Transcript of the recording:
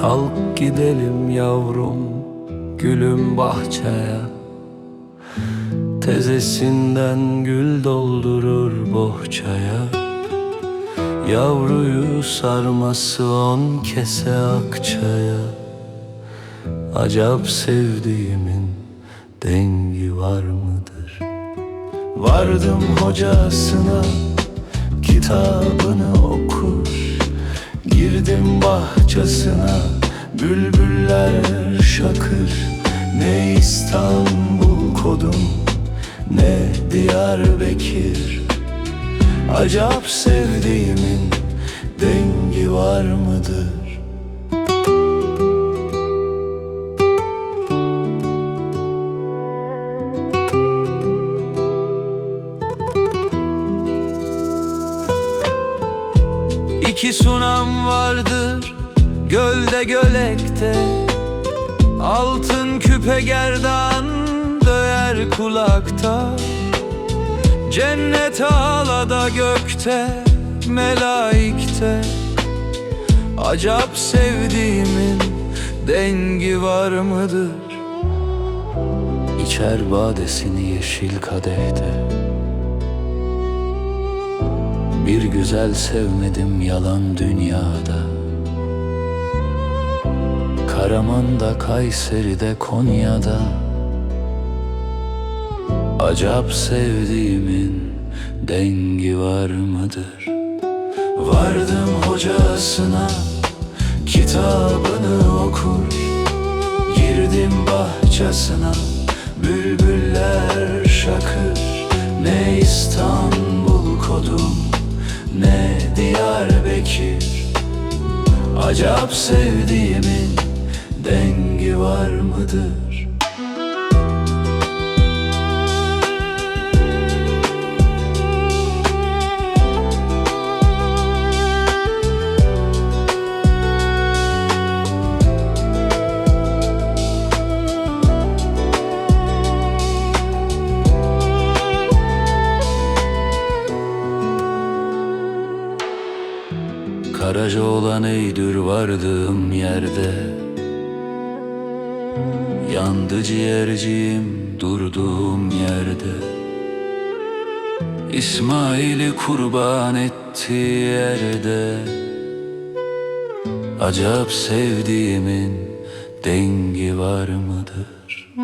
Kalk gidelim yavrum gülüm bahçeye. Tezesinden gül doldurur bohçaya. Yavruyu sarması on kese akçaya. Acap sevdiğimin dengi var mıdır? Vardım hocasına kitabını okur Girdim bahçesine bülbüller şakır Ne İstanbul kodum ne Diyarbakır Acap sevdiğimin dengi var mıdır? İki sunam vardır gölde gölekte. Altın küpe gerdan döyer kulakta. Cennet ağlada gökte melaikte. Acap sevdiğimin dengi var mıdır? İçer badesini yeşil kadehte bir güzel sevmedim yalan dünyada. Karaman'da, Kayseri'de, Konya'da. Acap sevdiğimin dengi var mıdır? Vardım hocasına kitabını okur. Girdim bahçesine bülbüller şakır. Ne İstanbul kodum ne Diyarbakır Acap sevdiğimin dengi var mıdır? Karaca olan eydür vardığım yerde. Yandı ciğerciğim durduğum yerde. İsmail'i kurban ettiği yerde. Acap sevdiğimin dengi var mıdır?